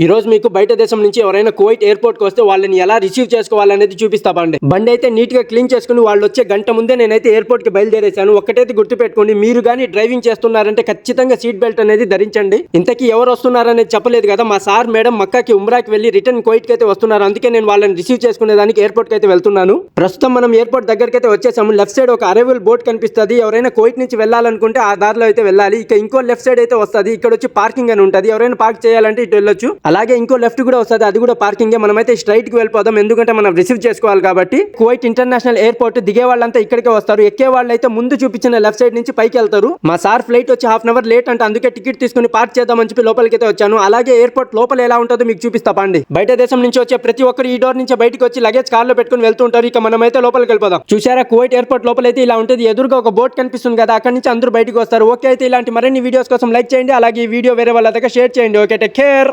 ఈరోజు మీకు బయట దేశం నుంచి ఎవరైనా కువైట్ ఎయిర్పోర్ట్కి వస్తే వాళ్ళని ఎలా రిసీవ్ చేసుకోవాలనేది చూపిస్తామండి. బండి అయితే నీట్గా క్లీన్ చేసుకుని వాళ్ళు వచ్చే గంట ముందే నేనైతే ఎయిర్పోర్ట్కి బయలుదేరేశాను. ఒక్కటైతే గుర్తుపెట్టుకోండి మీరు కానీ డ్రైవింగ్ చేస్తున్నారంటే ఖచ్చితంగా సీట్ బెల్ట్ అనేది ధరించండి. ఇంతకీ ఎవరు వస్తున్నారనేది చెప్పలేదు కదా మా సార్ మేడం మక్కాకి ఉమ్రాకి వెళ్ళి రిటర్న్ కువైట్కి అయితే వస్తున్నారు. అందుకే నేను వాళ్ళని రిసీవ్ చేసుకునేదానికి ఎయిర్పోర్ట్కి అయితే వెళ్తున్నాను. ప్రస్తుతం మనం ఎయిర్పోర్ట్ దగ్గరికి అయితే వచ్చేసాము. లెఫ్ట్ సైడ్ ఒక అరైవల్ బోట్ కనిపిస్తుంది. ఎవరైనా కువైట్ నుంచి వెళ్ళాలనుకుంటే ఆ దారిలో అయితే వెళ్ళాలి. ఇక ఇంకో లెఫ్ట్ సైడ్ అయితే వస్తుంది. ఇక్కడ వచ్చి పార్కింగ్ అని ఉంటుంది. ఎవరైనా పార్క్ చేయాలంటే ఇటు వెళ్ళొచ్చు. అలాగే ఇంకో లెఫ్ట్ కూడా వస్తుంది అది కూడా పార్కింగ్. మనమైతే స్ట్రైట్కి వెళ్ళిపోదాం ఎందుకంటే మనం రిసీవ్ చేసుకోవాలి కాబట్టి. కువైట్ ఇంటర్నేషనల్ ఎయిర్పోర్ట్ దిగే వాళ్ళంతా ఇక్కడికే వస్తారు. ఎక్కే వాళ్ళు అయితే ముందు చూపించిన లెఫ్ట్ సైడ్ నుంచి పైకి వెళ్తారు. మా సార్ ఫ్లైట్ వచ్చి హాఫ్ అవర్ లేట్ అంటే అందుకే టికెట్ తీసుకుని పార్క్ చేద్దామని చెప్పి లోపలికి అయితే వచ్చాను. అలాగే ఎయిర్పోర్ట్ లోపల ఎలా ఉంటుందో మీకు చూపిస్తా పండి. బయట దేశం నుంచి వచ్చే ప్రతి ఒక్కరు ఈ డోర్ నుంచి బయటకు వచ్చి లగేజ్ కార్లో పెట్టుకుని వెళ్తూ ఉంటారు. ఇక మనమైతే లోపలికి వెళ్ళిపోదాం. చూసారా కువైట్ ఎయిర్పోర్ట్ లోపల అయితే ఇలా ఉంటుంది. ఎదురుగా ఒక బోట్ కనిపిస్తుంది కదా అక్కడ నుంచి అందరూ బయటికి వస్తారు. ఓకే అయితే ఇలాంటి మరిన్ని వీడియోస్ కోసం లైక్ చేయండి. అలాగే ఈ వీడియో వేరే వాళ్ళ దగ్గర షేర్ చేయండి. Okay take care